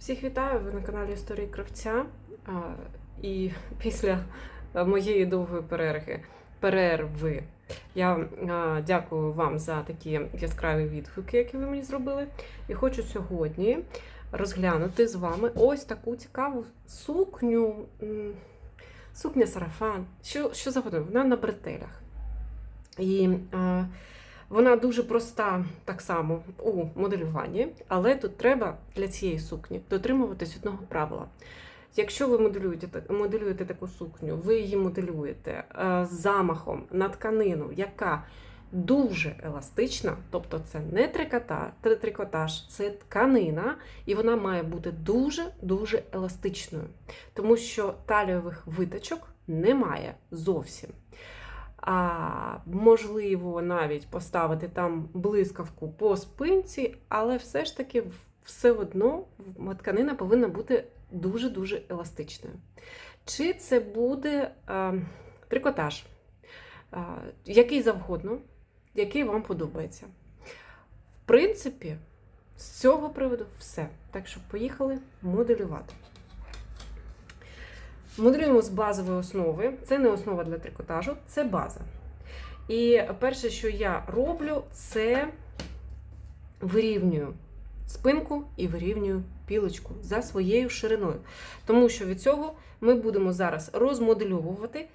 Всіх вітаю! Ви на каналі Історії Кравця. А, І після моєї довгої перерви, перерви я а, дякую вам за такі яскраві відгуки, які ви мені зробили. І хочу сьогодні розглянути з вами ось таку цікаву сукню. Сукня сарафан, що, що завгодно, вона на бретелях. І а, вона дуже проста так само у моделюванні, але тут треба для цієї сукні дотримуватись одного правила. Якщо ви моделюєте, моделюєте таку сукню, ви її моделюєте е, з замахом на тканину, яка дуже еластична, тобто це не трикота, три- трикотаж, це тканина, і вона має бути дуже-дуже еластичною, тому що талійових виточок немає зовсім. А можливо навіть поставити там блискавку по спинці, але все ж таки все одно тканина повинна бути дуже-дуже еластичною. Чи це буде е, трикотаж, е, який завгодно, який вам подобається. В принципі, з цього приводу все. Так що поїхали моделювати. Моделюємо з базової основи. Це не основа для трикотажу, це база. І перше, що я роблю, це вирівнюю спинку і вирівнюю пілочку за своєю шириною. Тому що від цього ми будемо зараз розмодельовувати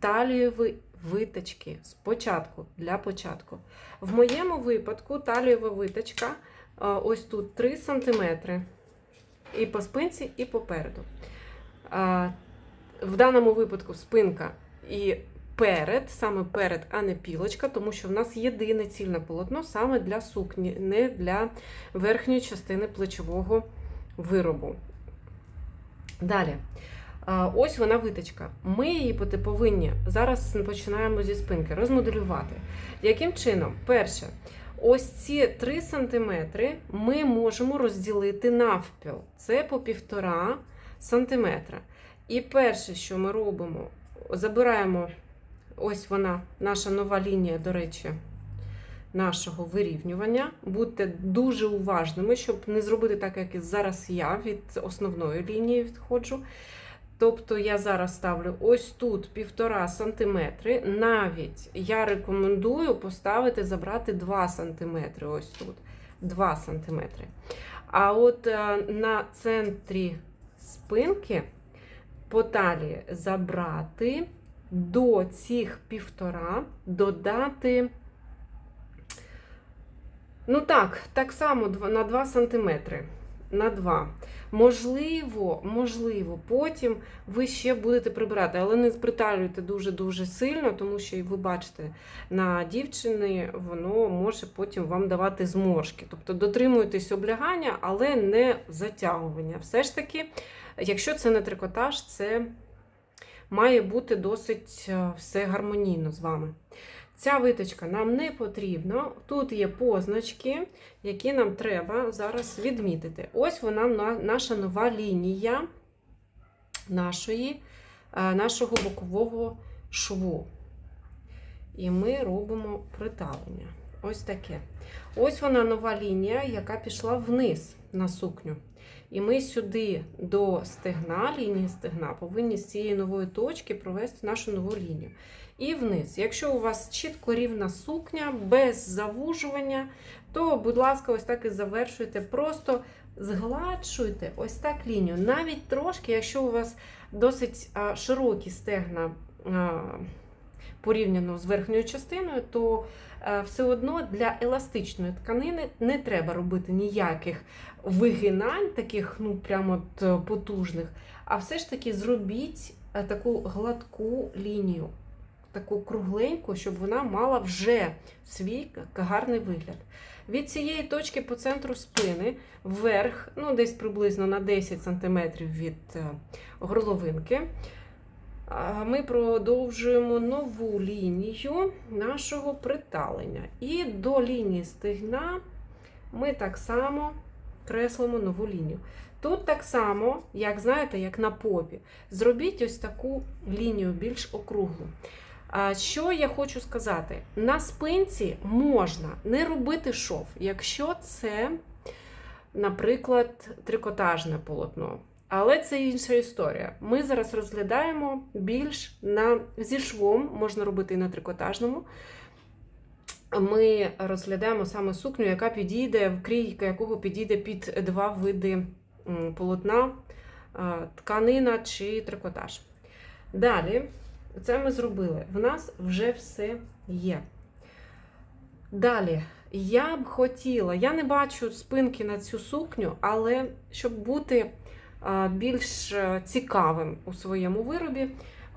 талієві виточки спочатку для початку. В моєму випадку талієва виточка ось тут 3 см і по спинці, і попереду. В даному випадку спинка і перед, саме перед, а не пілочка, тому що в нас єдине цільне полотно саме для сукні, не для верхньої частини плечового виробу. Далі. Ось вона виточка. Ми її повинні зараз починаємо зі спинки розмоделювати. Яким чином? Перше, ось ці 3 см ми можемо розділити навпіл. Це по 1,5 см. І перше, що ми робимо, забираємо ось вона, наша нова лінія, до речі, нашого вирівнювання. Будьте дуже уважними, щоб не зробити так, як зараз я від основної лінії відходжу. Тобто я зараз ставлю ось тут 1,5 см. Навіть я рекомендую поставити, забрати 2 см. Ось тут 2 см. А от е, на центрі спинки по талії забрати до цих півтора додати. Ну так, так само на 2 см. На 2. Можливо, можливо, потім ви ще будете прибирати, але не приталюйте дуже-дуже сильно, тому що ви бачите, на дівчини воно може потім вам давати зморшки. Тобто дотримуйтесь облягання, але не затягування. Все ж таки, якщо це не трикотаж, це має бути досить е, все гармонійно з вами. Ця виточка нам не потрібна. Тут є позначки, які нам треба зараз відмітити. Ось вона наша нова лінія нашої, е, нашого бокового шву. І ми робимо приталення. Ось таке. Ось вона нова лінія, яка пішла вниз на сукню. І ми сюди до стегна, лінії стегна, повинні з цієї нової точки провести нашу нову лінію. І вниз. Якщо у вас чітко рівна сукня, без завужування, то, будь ласка, ось так і завершуйте. Просто згладшуйте ось так лінію. Навіть трошки, якщо у вас досить широкі стегна порівняно з верхньою частиною, то е, все одно для еластичної тканини не треба робити ніяких вигинань, таких ну прямо от, е, потужних, а все ж таки зробіть е, таку гладку лінію, таку кругленьку, щоб вона мала вже свій гарний вигляд. Від цієї точки по центру спини вверх, ну десь приблизно на 10 см від е, горловинки, ми продовжуємо нову лінію нашого приталення. І до лінії стегна ми так само креслимо нову лінію. Тут так само, як знаєте, як на попі. Зробіть ось таку лінію більш округлу. Що я хочу сказати? На спинці можна не робити шов, якщо це наприклад, трикотажне полотно. Але це інша історія. Ми зараз розглядаємо більш на зі швом, можна робити і на трикотажному. Ми розглядаємо саме сукню, яка підійде, крійка якого підійде під два види полотна, тканина чи трикотаж. Далі, це ми зробили. В нас вже все є. Далі, я б хотіла, я не бачу спинки на цю сукню, але щоб бути більш е, цікавим у своєму виробі,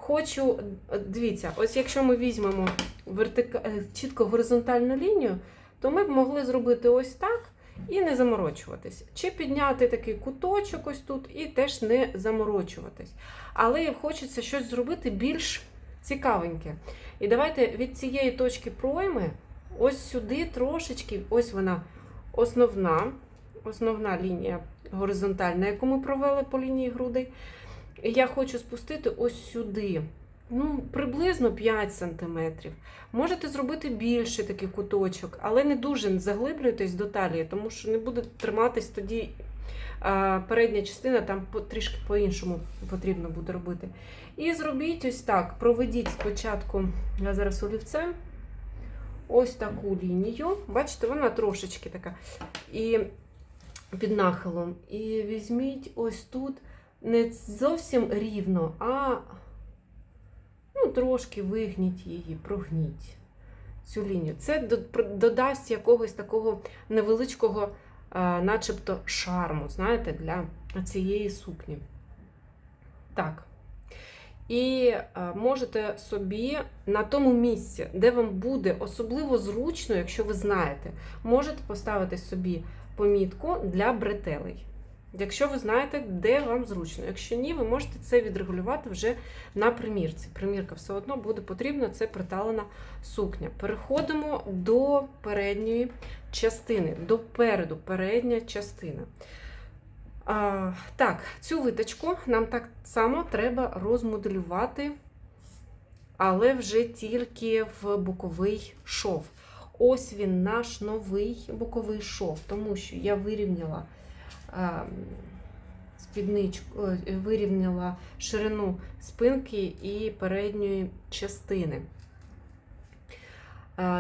хочу, дивіться, ось якщо ми візьмемо вертика... е, чітко горизонтальну лінію, то ми б могли зробити ось так і не заморочуватись. Чи підняти такий куточок ось тут і теж не заморочуватись. Але хочеться щось зробити більш цікавеньке. І давайте від цієї точки пройми ось сюди трошечки, ось вона основна, основна лінія горизонтальна, яку ми провели по лінії грудей. Я хочу спустити ось сюди. Ну, приблизно 5 см. Можете зробити більший такий куточок, але не дуже заглиблюйтесь до талії, тому що не буде триматись тоді а, передня частина, там трішки по-іншому потрібно буде робити. І зробіть ось так: проведіть спочатку, я зараз олівцем, ось таку лінію. Bачите, вона трошечки така. І під нахилом. І візьміть ось тут не зовсім рівно, а ну, трошки вигніть її, прогніть цю лінію. Це додасть якогось такого невеличкого, начебто, шарму, знаєте, для цієї сукні. Так. І можете собі на тому місці, де вам буде особливо зручно, якщо ви знаєте, можете поставити собі помітку для бретелей. Якщо ви знаєте, де вам зручно. Якщо ні, ви можете це відрегулювати вже на примірці. Примірка все одно буде потрібна, це приталена сукня. Переходимо до передньої частини, до переду, передня частина. А, так, цю виточку нам так само треба розмоделювати, але вже тільки в боковий шов. Ось він наш новий боковий шов, тому що я вирівняла спідничку, е, вирівняла ширину спинки і передньої частини.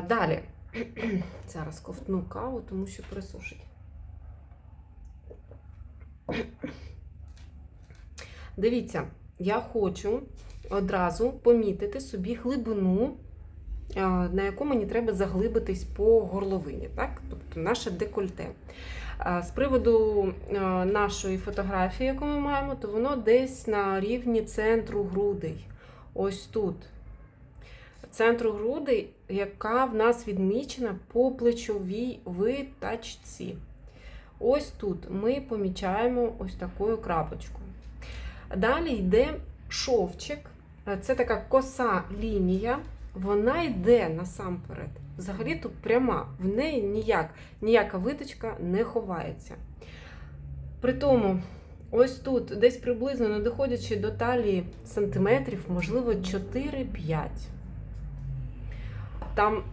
Далі, зараз ковтну каву, тому що присушить. Дивіться, я хочу одразу помітити собі глибину, на яку мені треба заглибитись по горловині, так? тобто наше декольте. А, З приводу нашої фотографії, яку ми маємо, то воно десь на рівні центру грудей. Ось тут. Центру грудей, яка в нас відмічена по плечовій витачці. Ось тут ми помічаємо ось такою крапочкою. Далі йде шовчик. Це така коса лінія. Вона йде насамперед. Взагалі тут пряма, в неї ніяк, ніяка виточка не ховається. При тому, ось тут, десь приблизно не доходячи до талії сантиметрів, можливо, 4-5. Там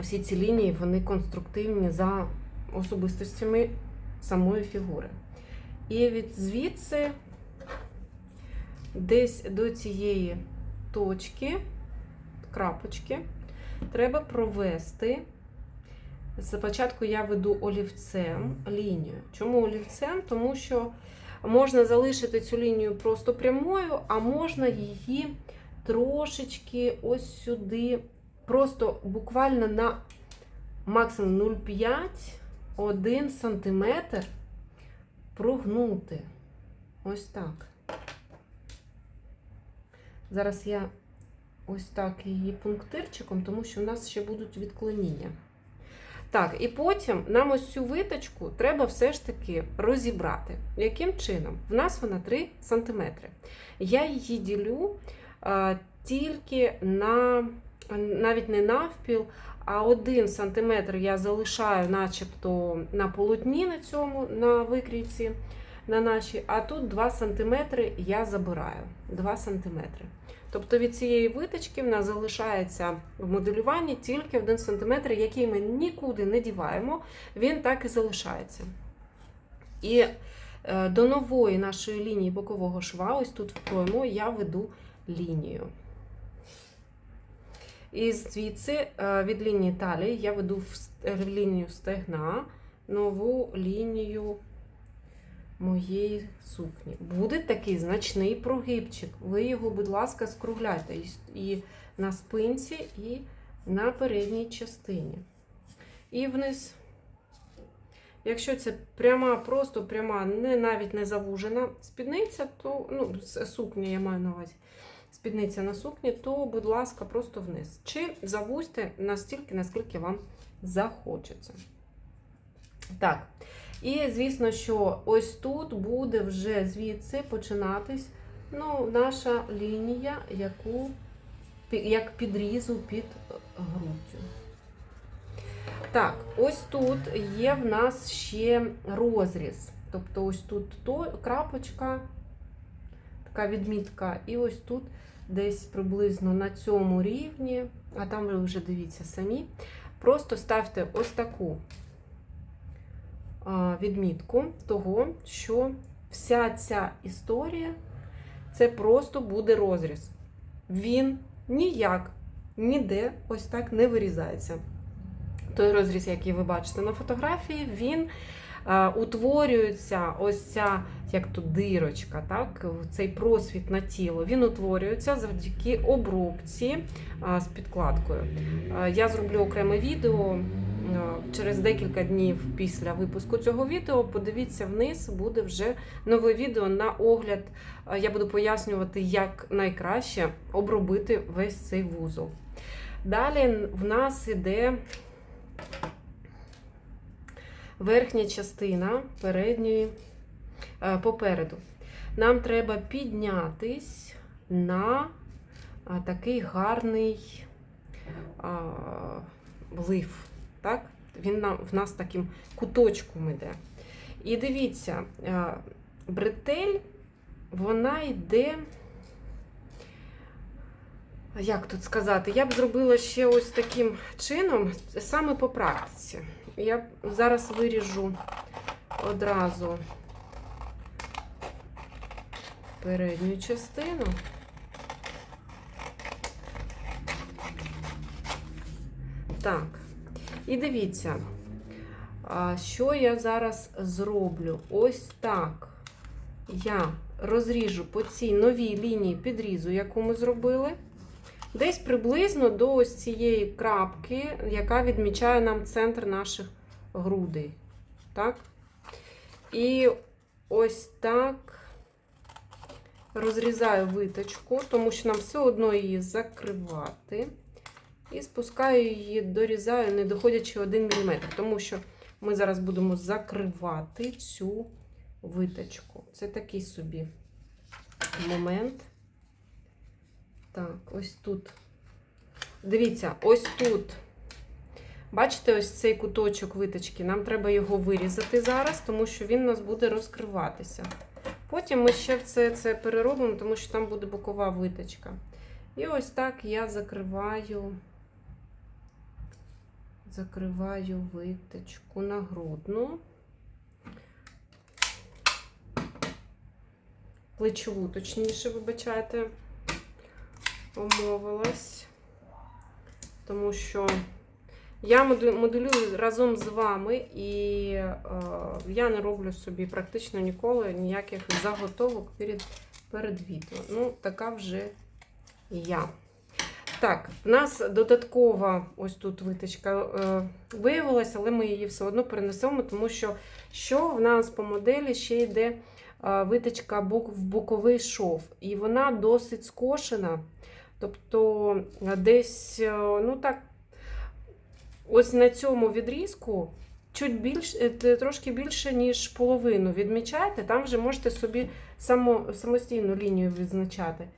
всі ці лінії вони конструктивні за особистостями самої фігури. І від звідси десь до цієї точки, крапочки, треба провести. Спочатку я веду олівцем лінію. Чому олівцем? Тому що можна залишити цю лінію просто прямою, а можна її трошечки ось сюди, просто буквально на максимум 0,5-1 см прогнути. Ось так. Зараз я ось так її пунктирчиком, тому що в нас ще будуть відклоніння. Так, і потім нам ось цю виточку треба все ж таки розібрати. Яким чином? В нас вона 3 см. Я її ділю а, тільки на, навіть не навпіл, а 1 см я залишаю начебто на полотні на цьому, на викрійці, на нашій, а тут 2 см я забираю. 2 см. Тобто від цієї виточки в нас залишається в моделюванні тільки 1 см, який ми нікуди не діваємо, він так і залишається. І е, до нової нашої лінії бокового шва, ось тут в пройму, я веду лінію. І звідси е, від лінії талії я веду в лінію стегна нову лінію моєї сукні. Буде такий значний прогибчик. Ви його, будь ласка, скругляйте і, на спинці, і на передній частині. І вниз. Якщо це пряма, просто пряма, не навіть не завужена спідниця, то ну, сукня я маю на увазі. Спідниця на сукні, то, будь ласка, просто вниз. Чи завузьте настільки, наскільки вам захочеться. Так. І, звісно, що ось тут буде вже звідси починатись ну, наша лінія, яку, як підрізу під груддю. Так, ось тут є в нас ще розріз. Тобто, ось тут то, крапочка, така відмітка, і ось тут десь приблизно на цьому рівні, а там ви вже дивіться самі. Просто ставте ось таку відмітку того, що вся ця історія це просто буде розріз. Він ніяк ніде ось так не вирізається. Той розріз, який ви бачите на фотографії, він а, утворюється ось ця, як тут дирочка, так, цей просвіт на тіло, він утворюється завдяки обробці а, з підкладкою. Я зроблю окреме відео через декілька днів після випуску цього відео. Подивіться вниз, буде вже нове відео на огляд. Я буду пояснювати, як найкраще обробити весь цей вузол. Далі в нас іде верхня частина передньої е, попереду. Нам треба піднятись на такий гарний а, лиф. Так? Він нам, в нас таким куточком йде. І дивіться, бретель, вона йде. Як тут сказати? Я б зробила ще ось таким чином, саме по практиці. Я зараз виріжу одразу передню частину. Так, і дивіться, що я зараз зроблю. Ось так я розріжу по цій новій лінії підрізу, яку ми зробили. Десь приблизно до ось цієї крапки, яка відмічає нам центр наших грудей. Так? І ось так розрізаю виточку, тому що нам все одно її закривати. І спускаю її, дорізаю, не доходячи 1 мм, тому що ми зараз будемо закривати цю виточку. Це такий собі момент. Так, ось тут. Дивіться, ось тут. Бачите, ось цей куточок виточки. Нам треба його вирізати зараз, тому що він у нас буде розкриватися. Потім ми ще це, це переробимо, тому що там буде бокова виточка. І ось так я закриваю, закриваю виточку на грудну. Плечову, точніше, вибачайте помовилась, тому що я моделюю разом з вами, і е, я не роблю собі практично ніколи ніяких заготовок перед, перед відео. Ну, така вже я. Так, в нас додаткова ось тут виточка е, виявилася, але ми її все одно перенесемо, тому що що в нас по моделі ще йде е, виточка в боковий шов, і вона досить скошена. Тобто е, десь, ну так, ось на цьому відрізку чуть більше, трошки більше, ніж половину відмічаєте, там вже можете собі само, самостійну лінію відзначати.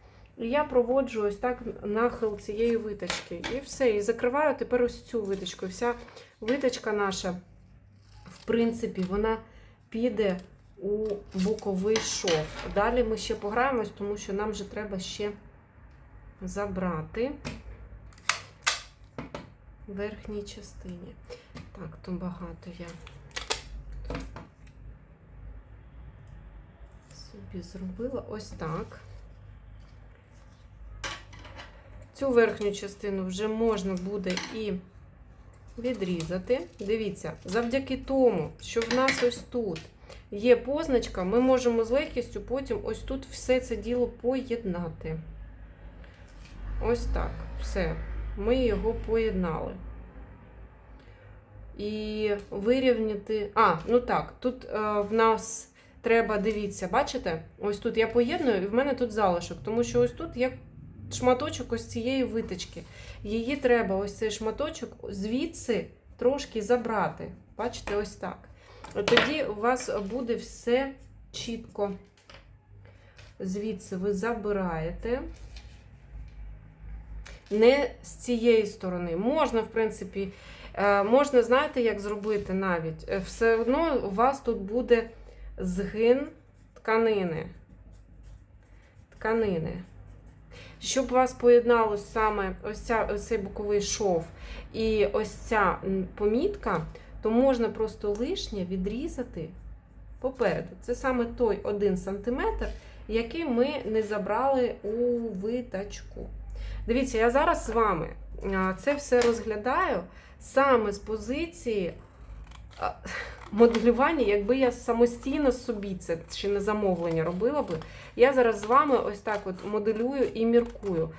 І я проводжу ось так нахил цієї виточки. І все. І закриваю тепер ось цю виточку. Вся виточка наша, в принципі, вона піде у боковий шов. Далі ми ще пограємось, тому що нам вже треба ще забрати верхній частині. Так, то багато я собі зробила ось так. Цю верхню частину вже можна буде і відрізати. Дивіться, завдяки тому, що в нас ось тут є позначка, ми можемо з легкістю потім ось тут все це діло поєднати. Ось так. Все. Ми його поєднали. І вирівняти. А, ну так, тут е, в нас треба, дивіться, бачите? Ось тут я поєдную, і в мене тут залишок, тому що ось тут є шматочок ось цієї виточки. Її треба, ось цей шматочок, звідси трошки забрати. Бачите, ось так. Тоді у вас буде все чітко. Звідси ви забираєте. Не з цієї сторони. Можна, в принципі, е, можна, знаєте, як зробити навіть. Е, Все одно у вас тут буде згин тканини. Тканини. Щоб у вас поєдналось саме ось, ця, ось цей боковий шов і ось ця помітка, то можна просто лишнє відрізати попереду. Це саме той 1 см, який ми не забрали у витачку. Дивіться, я зараз з вами це все розглядаю саме з позиції моделювання, якби я самостійно собі це чи на замовлення робила би. Я зараз з вами ось так от моделюю і міркую.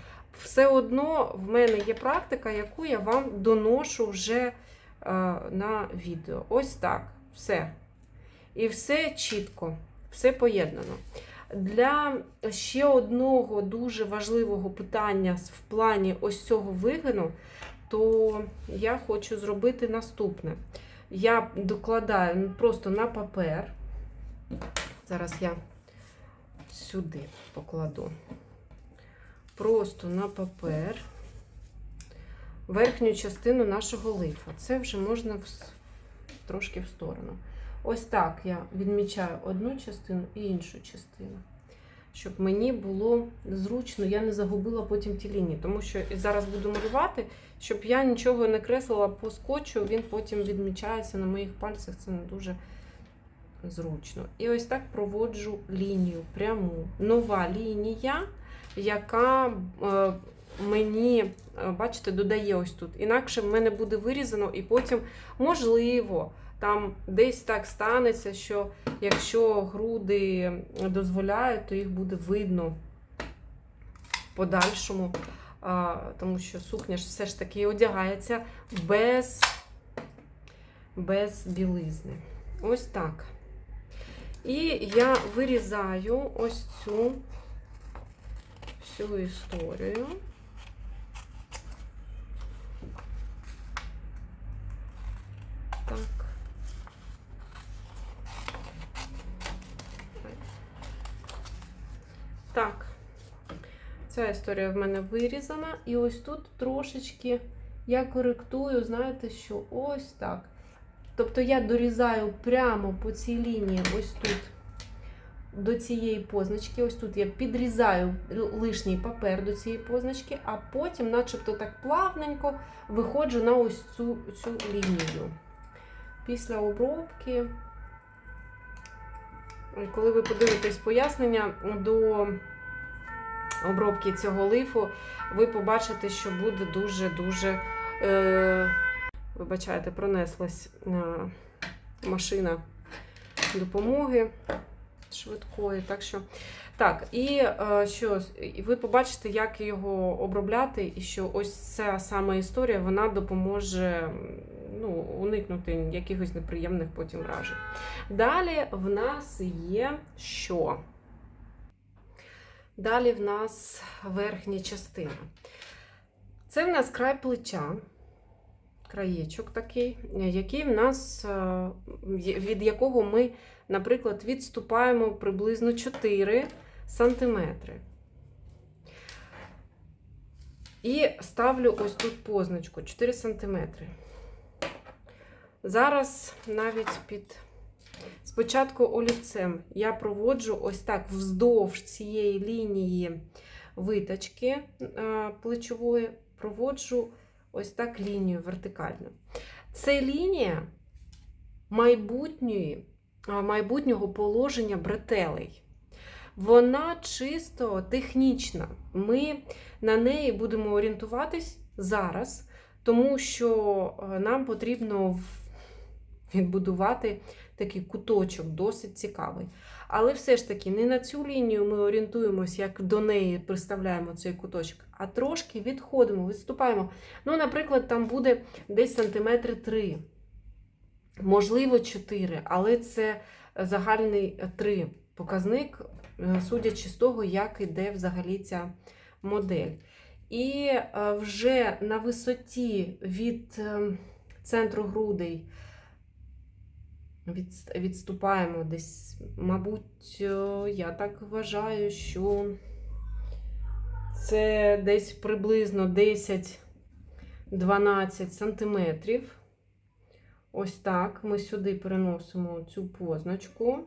Все одно в мене є практика, яку я вам доношу вже е, на відео. Ось так. Все. І все чітко, все поєднано. Для ще одного дуже важливого питання в плані ось цього вигину, то я хочу зробити наступне. Я докладаю просто на папер. Зараз я сюди покладу. Просто на папер верхню частину нашого лифа. Це вже можна в, трошки в сторону. Ось так я відмічаю одну частину і іншу частину. Щоб мені було зручно, я не загубила потім ті лінії. Тому що зараз буду малювати, щоб я нічого не креслила по скотчу, він потім відмічається на моїх пальцях. Це не дуже зручно. І ось так проводжу лінію пряму. Нова лінія, яка е, мені, е, бачите, додає ось тут. Інакше в мене буде вирізано, і потім, можливо, там десь так станеться, що якщо груди дозволяють, то їх буде видно в подальшому. Тому що сукня ж все ж таки одягається без, без білизни. Ось так. І я вирізаю ось цю всю історію. Так. Так. Ця історія в мене вирізана. І ось тут трошечки я коректую, знаєте, що ось так. Тобто я дорізаю прямо по цій лінії, ось тут, до цієї позначки. Ось тут я підрізаю лишній папер до цієї позначки, а потім, начебто так плавненько, виходжу на ось цю, цю лінію. Після обробки, коли ви подивитесь пояснення до обробки цього лифу, ви побачите, що буде дуже-дуже. Е Вибачайте, пронеслась е, машина допомоги швидкої. Так, що, так, і е, що, ви побачите, як його обробляти, і що ось ця сама історія вона допоможе ну, уникнути якихось неприємних потім вражень. Далі в нас є що? Далі в нас верхня частина. Це в нас край плеча краєчок такий, який в нас, е, від якого ми, наприклад, відступаємо приблизно 4 сантиметри. І ставлю ось тут позначку 4 сантиметри. Зараз навіть під спочатку олівцем я проводжу ось так вздовж цієї лінії виточки е, плечової, проводжу ось так лінію вертикально. Це лінія майбутньої, майбутнього положення бретелей. Вона чисто технічна. Ми на неї будемо орієнтуватись зараз, тому що е, нам потрібно відбудувати такий куточок, досить цікавий. Але все ж таки, не на цю лінію ми орієнтуємось, як до неї представляємо цей куточок, а трошки відходимо, відступаємо. Ну, наприклад, там буде десь сантиметри 3, можливо, 4, але це загальний 3 показник, е, судячи з того, як іде взагалі ця модель. І е, вже на висоті від е, центру грудей відступаємо десь, мабуть, е, я так вважаю, що це десь приблизно 10-12 сантиметрів. Ось так ми сюди переносимо цю позначку,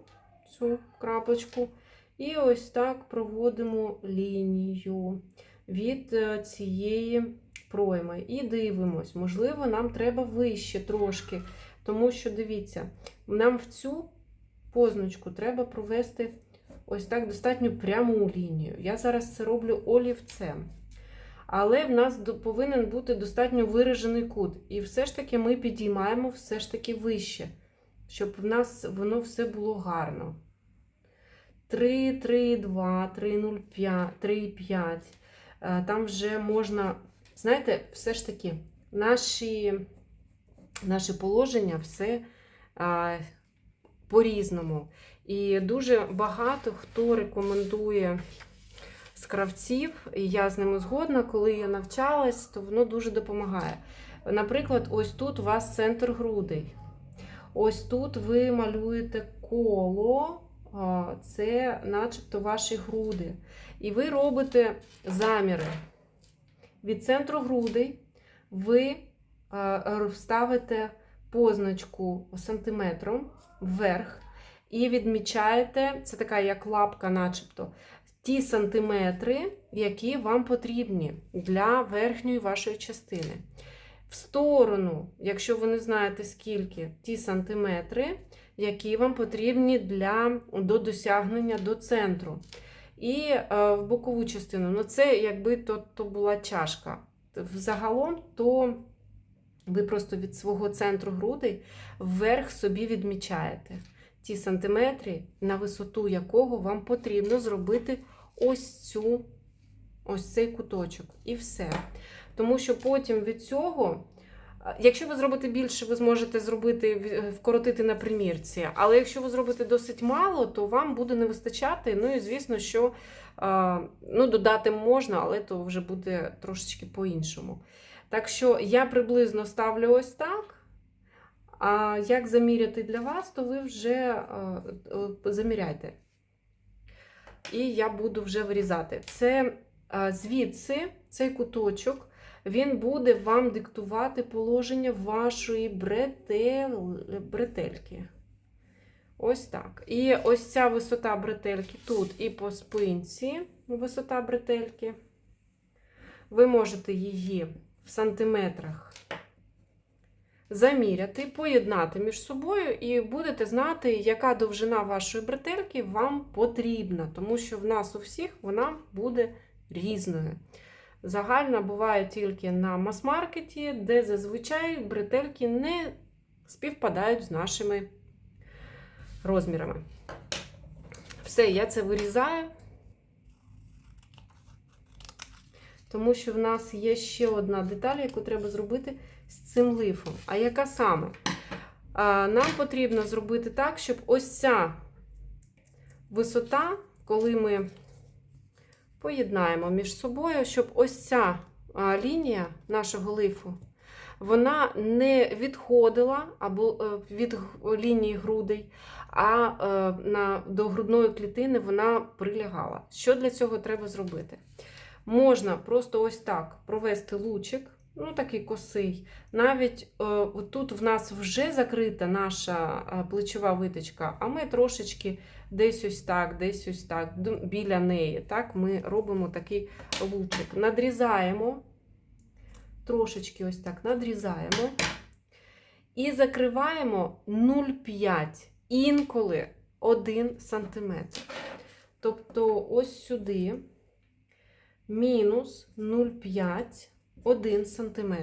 цю крапочку, і ось так проводимо лінію від е, цієї пройми. І дивимось, можливо, нам треба вище трошки, тому що дивіться, нам в цю позначку треба провести ось так достатньо пряму лінію. Я зараз це роблю олівцем. Але в нас повинен бути достатньо виражений кут. І все ж таки ми підіймаємо все ж таки вище, щоб в нас воно все було гарно. 3, 3, 2, 3, 0, 5, 3, 5. Е, Там вже можна, знаєте, все ж таки, наші, наше положення все по-різному. І дуже багато хто рекомендує з кравців, і я з ними згодна, коли я навчалась, то воно дуже допомагає. Наприклад, ось тут у вас центр грудей. Ось тут ви малюєте коло, це начебто ваші груди. І ви робите заміри. Від центру грудей ви ставите позначку сантиметром вверх і відмічаєте, це така як лапка, начебто, ті сантиметри, які вам потрібні для верхньої вашої частини. В сторону, якщо ви не знаєте скільки, ті сантиметри, які вам потрібні для, до досягнення до центру. І е, в бокову частину, ну це якби то, то була чашка. Взагалом, то ви просто від свого центру грудей вверх собі відмічаєте ті сантиметри, на висоту якого вам потрібно зробити ось цю, ось цей куточок. І все. Тому що потім від цього, якщо ви зробите більше, ви зможете зробити, вкоротити на примірці. Але якщо ви зробите досить мало, то вам буде не вистачати. Ну і звісно, що ну, додати можна, але то вже буде трошечки по-іншому. Так що я приблизно ставлю ось так. А як заміряти для вас, то ви вже е, е, заміряйте. І я буду вже вирізати. Це е, звідси, цей куточок, він буде вам диктувати положення вашої бретель, бретельки. Ось так. І ось ця висота бретельки тут і по спинці висота бретельки. Ви можете її в сантиметрах заміряти, поєднати між собою, і будете знати, яка довжина вашої бретельки вам потрібна, тому що в нас у всіх вона буде різною. Загальна буває тільки на мас-маркеті, де зазвичай бретельки не співпадають з нашими розмірами. Все, я це вирізаю. Тому що в нас є ще одна деталь, яку треба зробити з цим лифом. А яка саме? Нам потрібно зробити так, щоб ось ця висота, коли ми поєднаємо між собою, щоб ось ця лінія нашого лифу, вона не відходила або е, від лінії грудей, а е, на, до грудної клітини вона прилягала. Що для цього треба зробити? Можна просто ось так провести лучик, ну такий косий. Навіть е, тут в нас вже закрита наша е, плечова виточка, а ми трошечки десь ось так, десь ось так, біля неї. Так, ми робимо такий лучик. Надрізаємо, трошечки ось так надрізаємо. І закриваємо 0,5, інколи 1 см. Тобто ось сюди мінус 0,5 1 см.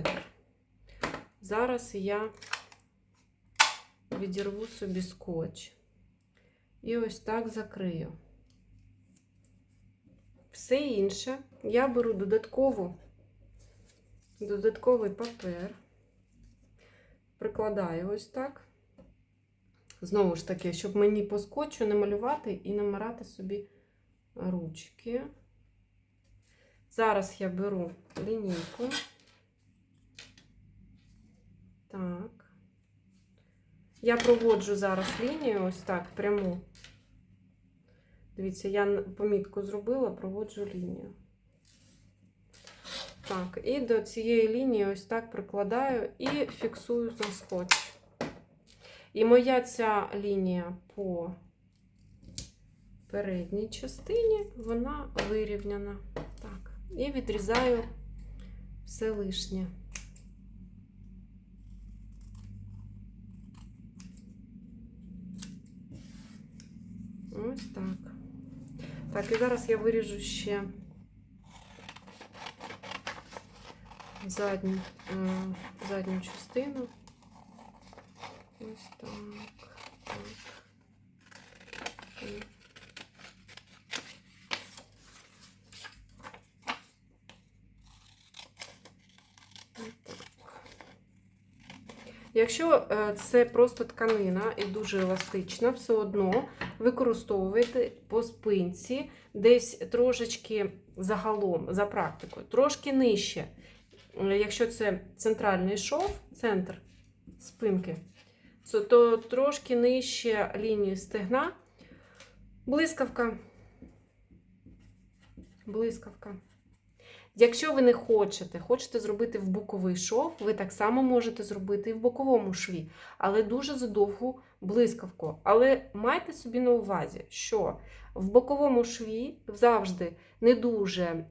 Зараз я відірву собі скотч. І ось так закрию. Все інше я беру додаткову, додатковий папер, прикладаю ось так. Знову ж таки, щоб мені по скотчу не малювати і намирати собі ручки. Зараз я беру лінійку. Так. Я проводжу зараз лінію ось так пряму. Дивіться, я помітку зробила, проводжу лінію. Так, і до цієї лінії ось так прикладаю і фіксую на скотч. І моя ця лінія по передній частині, вона вирівняна. Так, і відрізаю все лишнє. Ось так. Так, і зараз я виріжу ще задню, е, задню частину. Ось так. І отак. Якщо е, це просто тканина і дуже еластична, все одно використовуєте по спинці десь трошечки загалом, за практикою, трошки нижче. Е, Якщо це центральний шов, центр спинки, то трошки нижче лінії стегна. Блискавка. Блискавка. Якщо ви не хочете, хочете зробити в боковий шов, ви так само можете зробити і в боковому шві, але дуже задовгу блискавку. Але майте собі на увазі, що в боковому шві завжди не дуже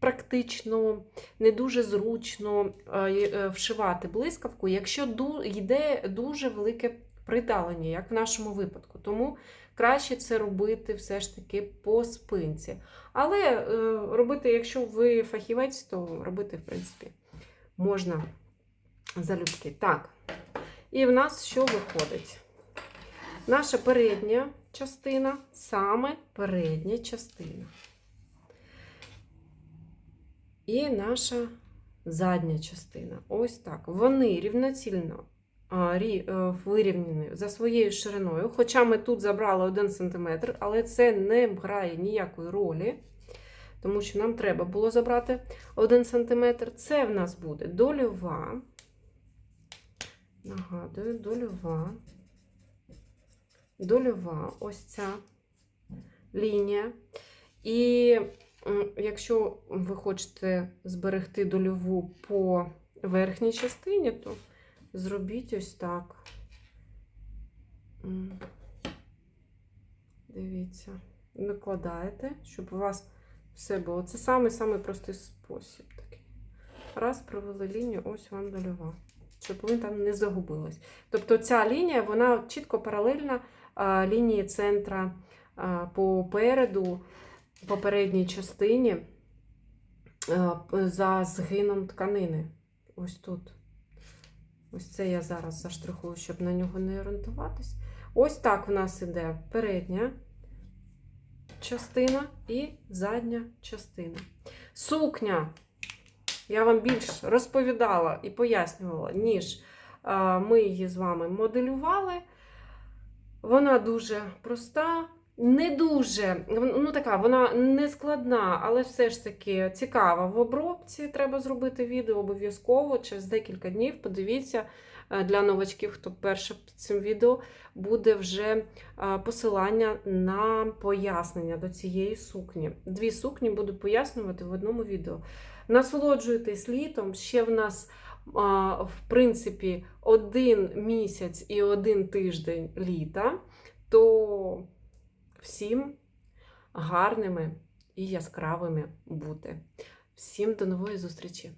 практично, не дуже зручно е, вшивати блискавку, якщо йде дуже велике придалення, як в нашому випадку. Тому краще це робити все ж таки по спинці. Але е, робити, якщо ви фахівець, то робити, в принципі, можна залюбки. Так. І в нас що виходить? Наша передня частина, саме передня частина. І наша задня частина. Ось так. Вони рівноцільно вирівняні за своєю шириною. Хоча ми тут забрали 1 см, але це не грає ніякої ролі, тому що нам треба було забрати 1 см. Це в нас буде дольова. Нагадую, дольова. Дольова, ось ця лінія. І якщо ви хочете зберегти дольову по верхній частині, то зробіть ось так. Дивіться, накладаєте, щоб у вас все було. Це самий-самий простий спосіб такий. Раз, провели лінію, ось вам дольова. Щоб ви там не загубились. Тобто ця лінія, вона чітко паралельна а, лінії центра а, попереду, по передній частині а, за згином тканини. Ось тут. Ось це я зараз заштрихую, щоб на нього не орієнтуватись. Ось так в нас іде передня частина і задня частина. Сукня. Я вам більш розповідала і пояснювала, ніж ми її з вами моделювали. Вона дуже проста, не дуже, ну така, вона не складна, але все ж таки цікава в обробці. Треба зробити відео обов'язково через декілька днів. Подивіться е, для новачків, хто перше під цим відео буде вже е, посилання на пояснення до цієї сукні. Дві сукні буду пояснювати в одному відео. Насолоджуйтесь літом. Ще в нас, в принципі, один місяць і один тиждень літа, то всім гарними і яскравими бути. Всім до нової зустрічі!